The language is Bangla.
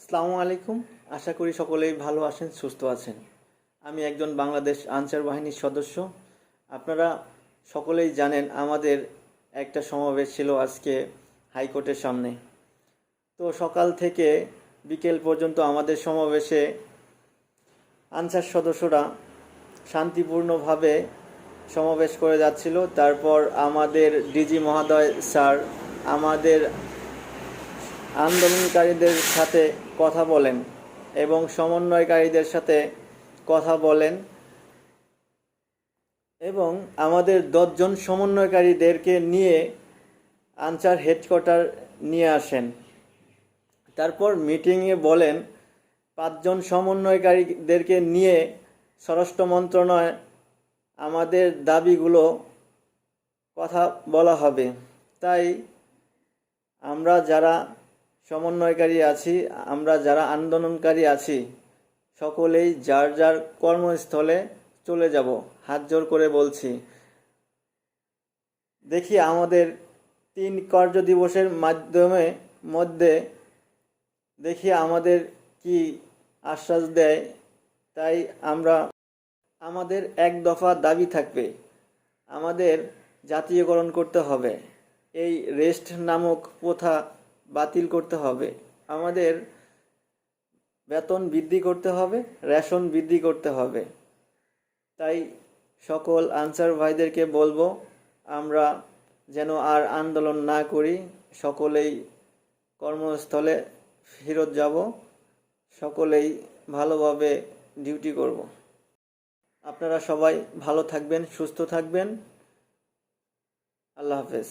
আসসালামু আলাইকুম। আশা করি সকলেই ভালো আছেন, সুস্থ আছেন। আমি একজন বাংলাদেশ আনসার বাহিনীর সদস্য। আপনারা সকলেই জানেন আমাদের একটা সমাবেশ ছিল আজকে হাইকোর্টের সামনে। তো সকাল থেকে বিকেল পর্যন্ত আমাদের সমাবেশে আনসার সদস্যরা শান্তিপূর্ণভাবে সমাবেশ করে যাচ্ছিল। তারপর আমাদের ডিজি মহোদয় স্যার আমাদের আন্দোলনকারীদের সাথে কথা বলেন এবং সমন্বয়কারীদের সাথে কথা বলেন এবং আমাদের দশজন সমন্বয়কারীদেরকে নিয়ে আনসার হেডকোয়ার্টার নিয়ে আসেন। তারপর মিটিংয়ে বলেন, পাঁচজন সমন্বয়কারীদেরকে নিয়ে স্বরাষ্ট্র মন্ত্রণালয় আমাদের দাবিগুলো কথা বলা হবে। তাই আমরা যারা সমন্বয়কারী আছি, আমরা যারা আন্দোলনকারী আছি, সকলেই যার যার কর্মস্থলে চলে যাব। হাত জোর করে বলছি, দেখি আমাদের তিন কার্য দিবসের মাধ্যমে মধ্যে দেখি আমাদের কি আশ্বাস দেয়, তাই আমরা আমাদের এক দফা দাবি থাকবে, আমাদের জাতীয়করণ করতে হবে। এই রেস্ট নামক প্রথা বাতিল করতে হবে। আমাদের বেতন বৃদ্ধি করতে হবে, রেশন বৃদ্ধি করতে হবে। তাই সকল আনসার ভাইদেরকে বলব, আমরা যেন আর আন্দোলন না করি, সকলেই কর্মস্থলে ফেরত যাব, সকলেই ভালোভাবে ডিউটি করব। আপনারা সবাই ভালো থাকবেন, সুস্থ থাকবেন। আল্লাহ হাফেজ।